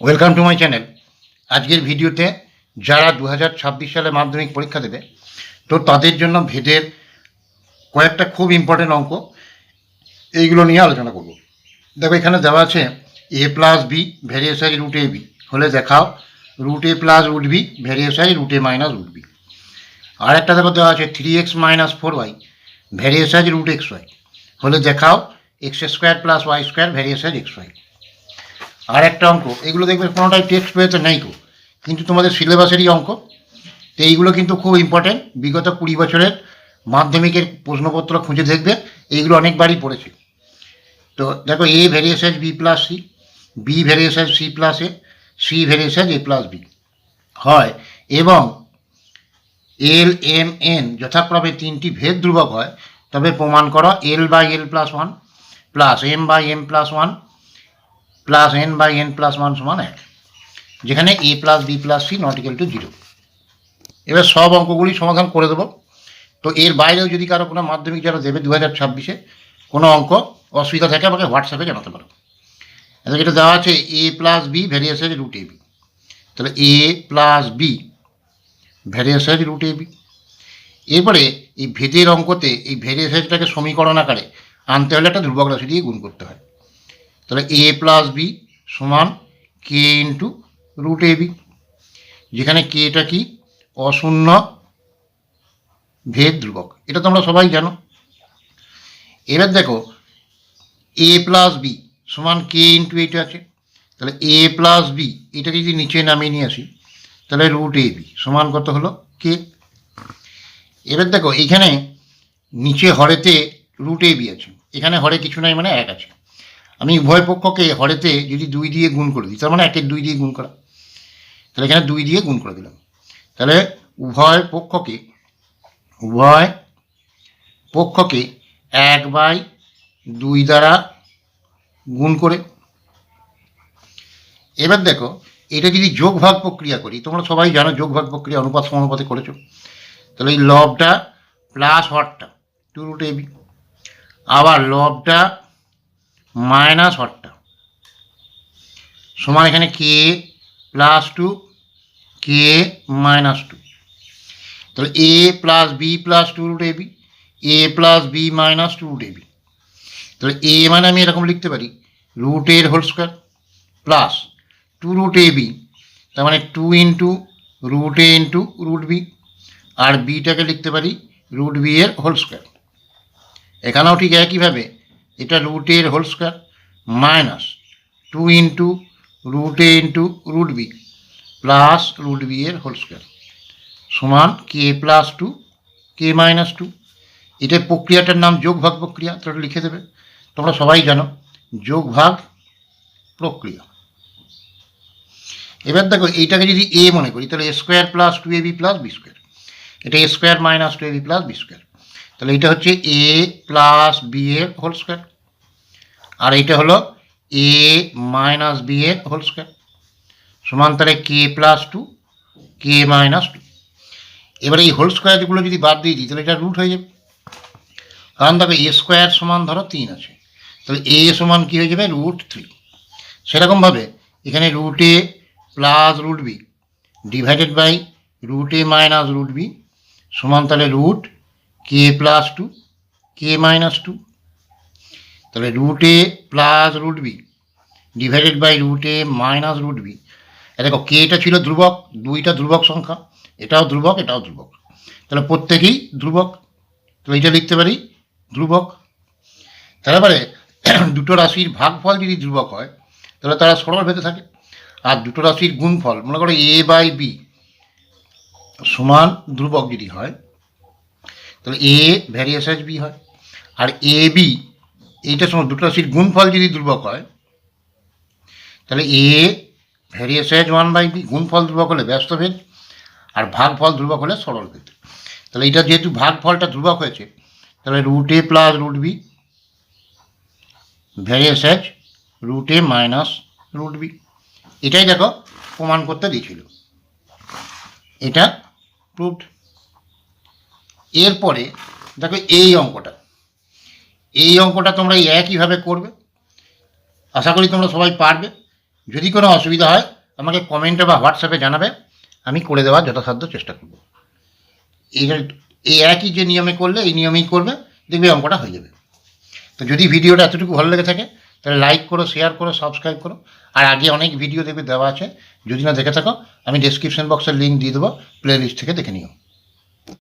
Welcome to my channel আজকের ভিডিওতে যারা দু হাজার ছাব্বিশ সালে মাধ্যমিক পরীক্ষা দেবে, তো তাদের জন্য ভেদের কয়েকটা খুব ইম্পর্টেন্ট অঙ্ক এইগুলো নিয়ে আলোচনা করব। দেখো, এখানে দেওয়া আছে A plus B varies as root A B হলে দেখাও root A plus root B varies as root A minus root B আর একটা দেখো, দেওয়া আছে three X minus four Y varies as root X Y হলে দেখাও X square plus Y square varies as X Y আর একটা অঙ্ক, এগুলো দেখবে কোনোটাই টেক্সট বইতে নেই কো কিন্তু তোমাদের সিলেবাসেরই অঙ্ক, তো এইগুলো কিন্তু খুব ইম্পর্টেন্ট বিগত কুড়ি বছরের মাধ্যমিকের প্রশ্নপত্র খুঁজে দেখবে, এইগুলো অনেকবারই পড়েছে। তো দেখো A varies as B plus C B varies as C plus A C varies as A plus B হয় এবং এল এম এন যথাক্রমে তিনটি ভেদ ধ্রুবক হয়, তবে প্রমাণ করো L by L plus one plus M by M plus one plus N by N plus one সমান এক, যেখানে A plus B plus C not equal to zero এবার সব অঙ্কগুলি সমাধান করে দেবো। তো এর বাইরেও যদি কারও কোনো মাধ্যমিক যারা দেবে দু হাজার ছাব্বিশে, কোনো অঙ্ক অসুবিধা থাকে, আমাকে হোয়াটসঅ্যাপে জানাতে পারো। এটা যেটা দেওয়া আছে A plus B varies as root A B তাহলে A plus B varies as root A B এরপরে এই ভেদের অঙ্কতে এই ভ্যারিয়েসাইজটাকে সমীকরণ আকারে আনতে হলে একটা ধ্রুবক রাশি দিয়ে গুণ করতে হয়। তাহলে এ প্লাস বি সমান K into root A B যেখানে কেটা কি? অশূন্য ভেদ ধ্রুবক। এটা তোমরা সবাই জানো। এবার দেখো এ প্লাস বি সমান কে ইন্টু এইটা আছে। তাহলে এ প্লাস বি এটাকে যদি নিচে নামিয়ে নিয়ে আসি, তাহলে রুট এ বি সমান কত হলো? কে এবার দেখো, এখানে নিচে হরেতে রুট এ বি আছে। এখানে হরে কিছু নাই মানে এক আছে। আমি উভয় পক্ষকে হরেতে যদি দুই দিয়ে গুণ করে দিই, তার মানে একের দুই দিয়ে গুণ করা। তাহলে এখানে দুই দিয়ে গুণ করে দিলাম। তাহলে উভয় পক্ষকে উভয় পক্ষকে এক বাই দুই দ্বারা গুণ করে। এবার দেখো, এটা যদি যোগ ভাগ প্রক্রিয়া করি, তোমরা সবাই জানো যোগ ভাগ প্রক্রিয়া অনুপাত সমানুপাতে করেছ। তাহলে এই লবটা প্লাস হরটা টু রুট এবি আবার লবটা মাইনাস হরটা সমান এখানে K plus two, K minus two. তাহলে A plus B plus two root AB A plus B minus two root AB তাহলে এ মানে আমি এরকম লিখতে পারি, রুট এর whole square plus two root A B, তার মানে two into root A into root B, আর বিটাকে লিখতে পারি রুট বি এর হোল স্কোয়ার। এখানেও ঠিক একইভাবে এটা রুট এর whole square minus two into root A into root B plus root B এর হোল স্কোয়ার সমান K plus two K minus two এটার প্রক্রিয়াটার নাম যোগ ভাগ প্রক্রিয়া তোটা লিখে দেবে। তোমরা সবাই জানো, যোগ ভাগ প্রক্রিয়া। এবার দেখো, এইটাকে যদি এ মনে করি, তাহলে square plus two A B plus B square এটা square minus two A B plus B square তাহলে এটা হচ্ছে এ প্লাস বি এর হোল স্কোয়ার আর এটা হলো এ মাইনাস বি এর হোল স্কোয়ার সমান তাহলে K plus two K minus two এবারে এই হোল স্কোয়ারগুলো যদি বাদ দিয়ে দিই, তাহলে এটা রুট হয়ে যাবে। কারণ দেখো এ স্কোয়ার সমান ধরো তিন আছে। তাহলে এ সমান কী হয়ে যাবে? রুট থ্রি সেরকমভাবে এখানে root A plus root B divided by root A minus root B সমান তাহলে root K plus two K minus two তাহলে root A plus root B divided by root A minus root B দেখো কেটা ছিল ধ্রুবক, দুইটা ধ্রুবক সংখ্যা, এটাও ধ্রুবক এটাও ধ্রুবক। তাহলে প্রত্যেকেই ধ্রুবক। তাহলে এটা লিখতে পারি, ধ্রুবক। তারপরে দুটো রাশির ভাগফল যদি ধ্রুবক হয়, তাহলে তারা সরল ভেদে থাকে। আর দুটো রাশির গুণফল, মনে করো এ বাই বি সমান ধ্রুবক যদি হয় তাহলে এ ভ্যারিয়েসাইজ বি হয়। আর এ বি এইটার সময় দুটো রাশির গুণফল যদি ধ্রুবক হয়, তাহলে A varies as one by B গুণফল ধ্রুবক হলে ব্যস্তভেদ আর ভাগফল ধ্রুবক হলে সরল ভেদ। তাহলে এটা যেহেতু ভাগফলটা ধ্রুবক হয়েছে, তাহলে root A plus root B varies as root A minus root B এটাই দেখো প্রমাণ করতে দিয়েছিল। এটা প্রুভড এরপরে দেখো এই অঙ্কটা। এই অঙ্কটা তোমরা একইভাবে করবে। আশা করি তোমরা সবাই পারবে। যদি কোনো অসুবিধা হয়, আমাকে কমেন্টে বা হোয়াটসঅ্যাপে জানাবে। আমি করে দেওয়ার যথাসাধ্য চেষ্টা করব। এই এই একই যে নিয়মে করলে, এই নিয়মেই করবে। দেখবে অঙ্কটা হয়ে যাবে। তো যদি ভিডিওটা এতটুকু ভালো লেগে থাকে, তাহলে লাইক করো শেয়ার করো সাবস্ক্রাইব করো। আর আগে অনেক ভিডিও দেখবে দেওয়া আছে। যদি না দেখে থাকো, আমি ডেসক্রিপশন বক্সের লিঙ্ক দিয়ে দেবো। প্লে লিস্ট থেকে দেখে নিও।